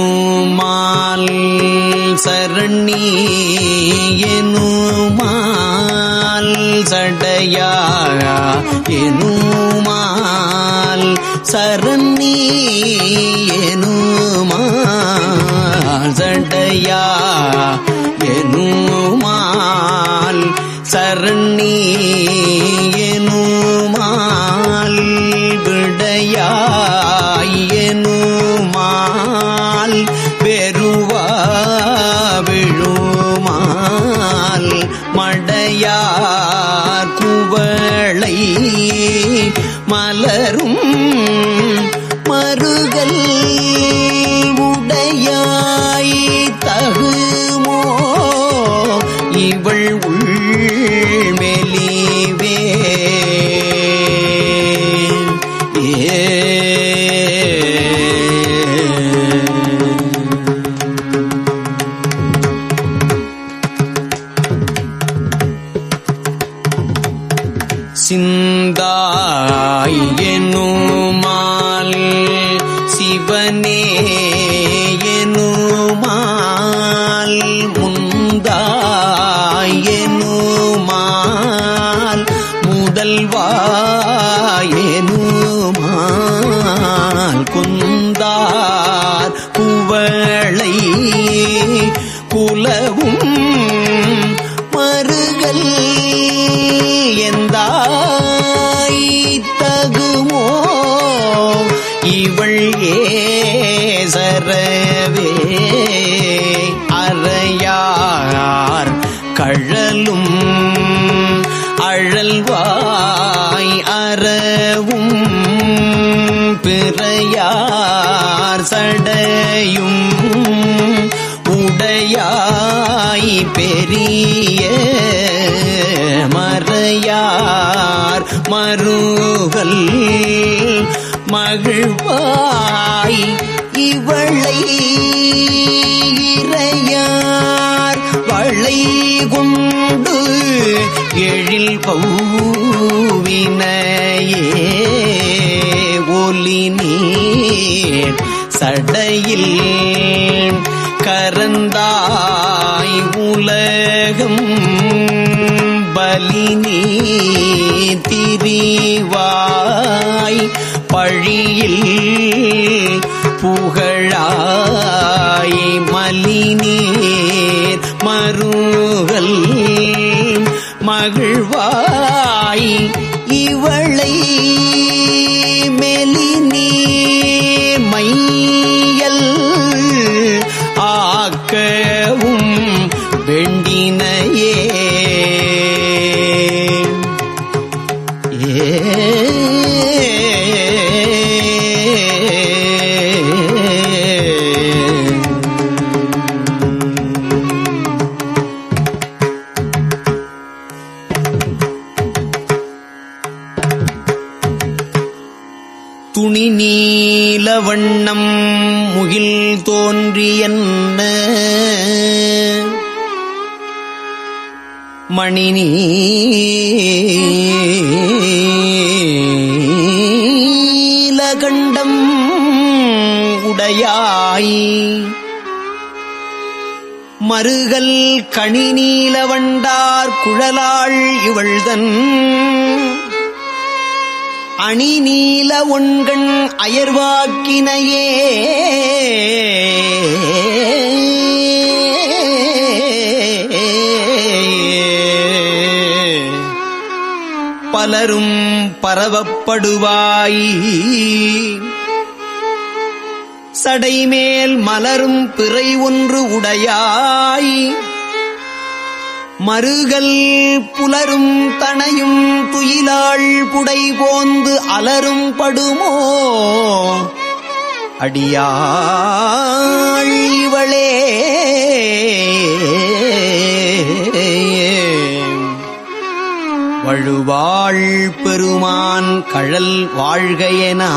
சடையாயனுமால் சரணி எனுமால் சடையா எனுமால் சரணி எனுமால் சடையா எனுமால் மறையார் மருகல் மகிழ்வாய் இவளை இறையார் வளை கொண்டு எழில் பௌவினையே ஒலி நீர் சடையில் கரந்தாய் உலகம் பலி திரிவாய் பழியில் புகழாய் மலினீர் மருகல் மகிழ்வாய் இவளை உடையாய் மருகல் கணி நீலவண்டார் குழலாள் இவள்தன். அணி நீல ஒண்கண் அயர்வாக்கினையே. பலரும் பரவப்படுவாய். சடைமேல் மலரும் பிறை ஒன்று உடையாய். மருகல் புலரும் தனையும் துயிலாள் புடை போந்து அலரும் படுமோ? அடியாள் இவளே. வழுவாள் பெருமான் கழல் வாழ்கையனா.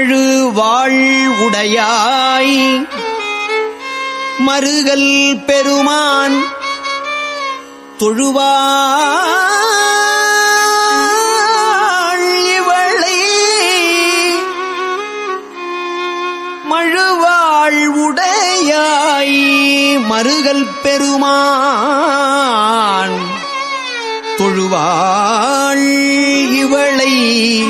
வாழு வாழ்வுடையாய். மருகல் பெருமான் தொழுவாள் இவளை. மழுவாள் உடையாய் மருகல் பெருமான் தொழுவாள் இவளை.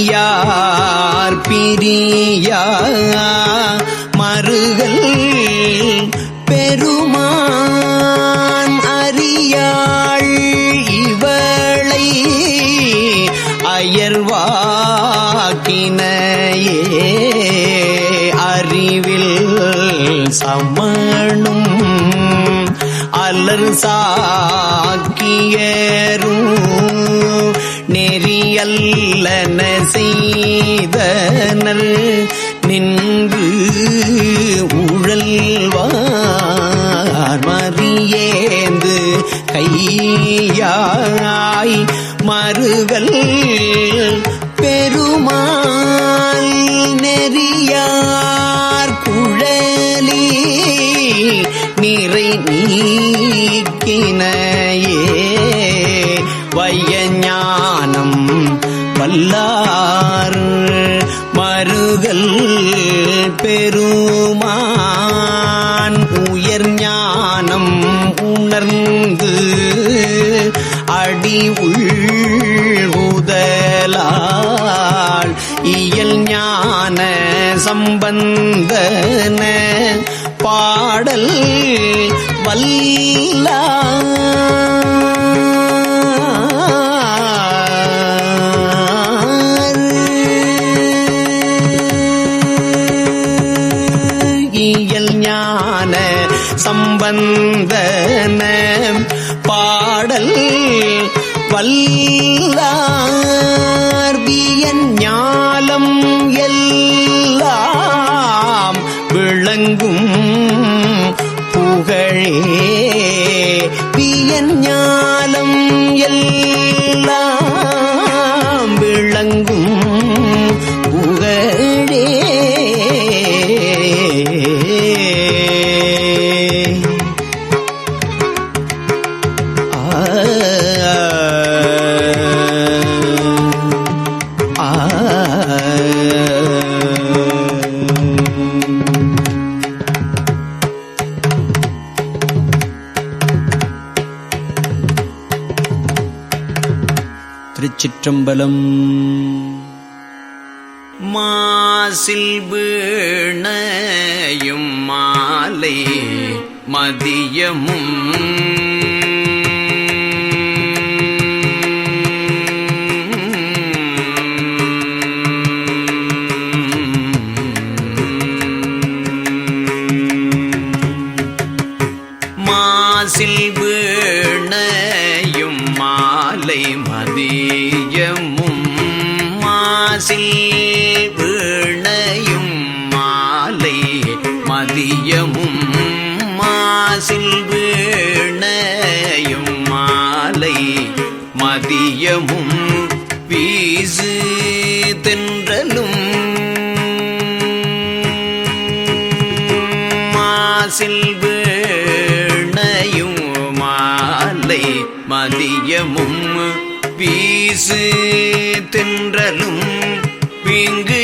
பிரியார் பிரியா? மருகல் பெருமான் அறியாள் இவளை அயர்வாக்கினையே அறிவில் சமணும். அலர் சாக்கியரும் அல்லன செய்தனர் நின்று உழல்வார் மறியேந்து கையாய் மறுகள் பெருமாள் நெறியார் குழலி நிறை நீக்கின வல்லார் மருகல் பெருமான் உயர் ஞானம் உணர்ந்து அடி உள்குதலால் இயல் ஞான சம்பந்தன பாடல் வல்லார் வல்லார் வியன் ஞாலம் திருச்சிற்றம்பலம். மாசில் வீணையும் மாலை மதியமும் வீரியமும் வீசு தென்றலும். மாசில் வேணையும் மாலை மதியமும் வீசு தென்றலும். வீங்கு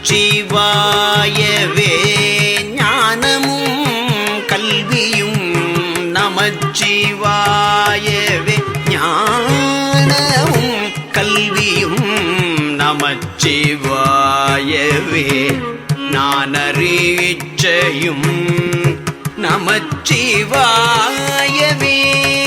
நமச்சிவாயவே ஞானமும் கல்வியும் நமச்சிவாயவே ஞானமும் கல்வியும் நமச்சிவாயவே. நானரீச்சையும் நமச்சிவாயவே.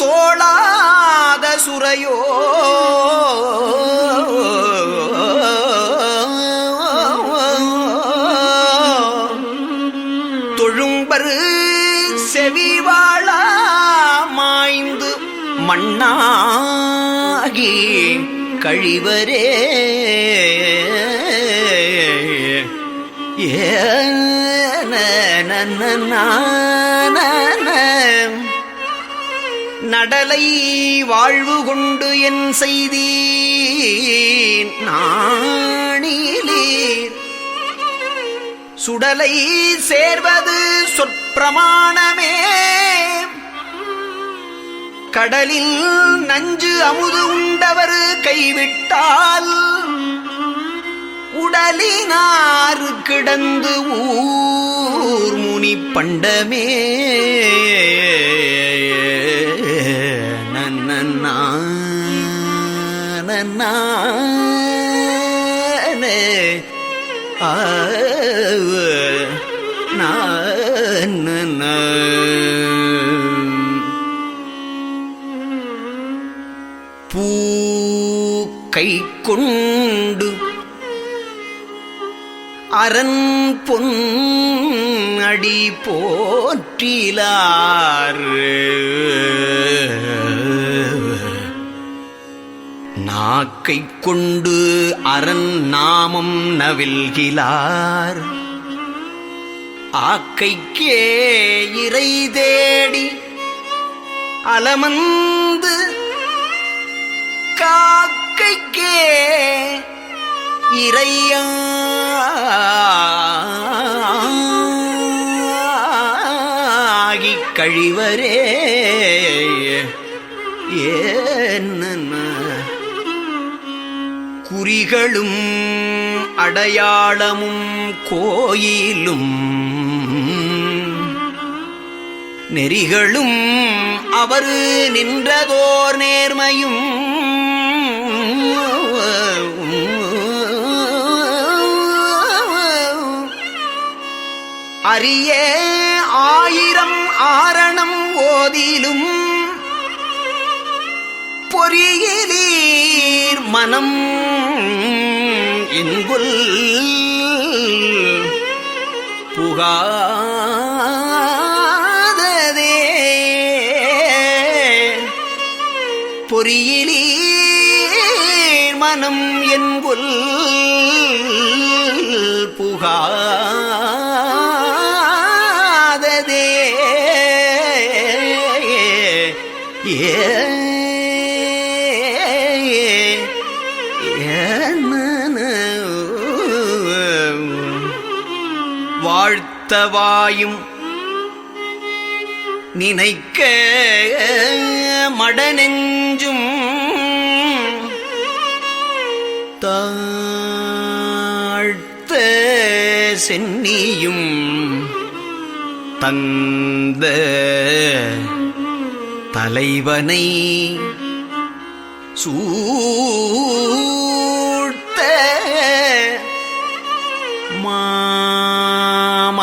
தோளாத சுரையோ தொழும்பரு செவிவாழ மாய்ந்து மண்ணாகி கழிவரே ஏன நடலை வாழ்வு கொண்டு என் செய்தி நாணிலீர் சுடலை சேர்வது சொற்பிரமாணமே. கடலில் நஞ்சு அமுது உண்டவர் கைவிட்டால் உடலினார் கிடந்து ஊர் முனி பண்டமே. நன்னா ஆ பூ கை கொண்டு அரண் பொன் அடி போற்றிலார் நாக்கை கொண்டு அரண் நாமம் நவில்கிலார் ஆக்கைக்கே இறை தேடி அலமந்து காக்கைக்கே இறையாகி கழிவரே ஏன்ன குறிகளும் அடையாளமும் கோயிலும். நெறிகளும் அவர் நின்றதோர் நேர்மையும். அரிய ஆயிரம் ஆரணம் ஓதிலும். பொறியிலீர் மனம் இங்குல் புகாததே. பொறியிலீர் மனம் என்குல் புகாததே. ஏ வாழ்த்தவாயும் நினைக்க மடநெஞ்சும் தாழ்த்த சென்னியும் தந்த தலைவனை சூ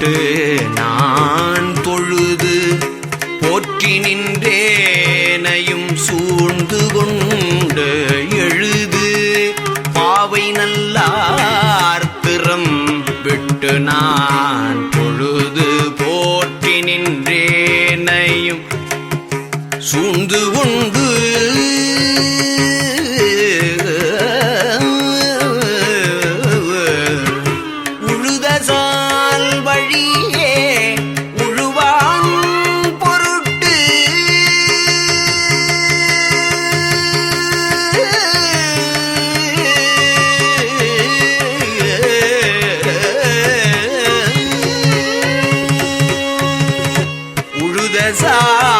திறம் நான் தொழுது போற்றி நின்றேனையும் சூழ்ந்து கொண்டு எழுது. பாவை நல்லார் விட்டு நான் பொழுது போற்றி நின்றேனையும் சூழ்ந்து கொண்டு जा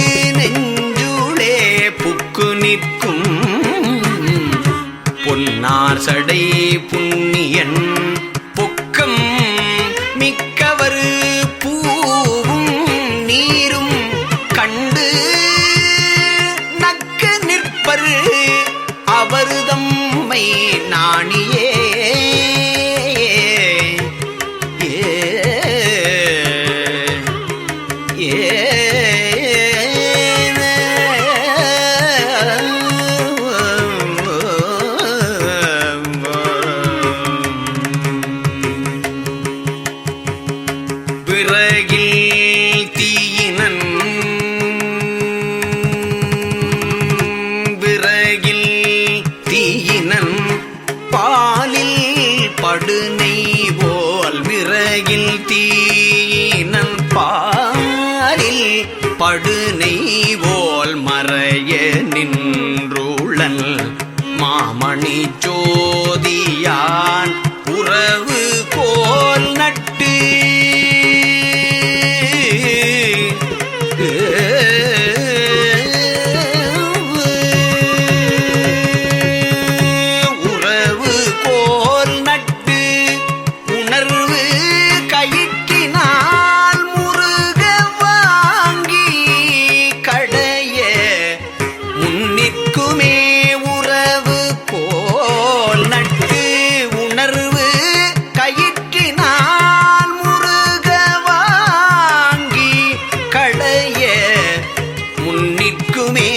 சடை புண்ணியன் ஓல் மறைய நின்றுளன் மாமணி ஜோதியான் முன்னிற்குமே.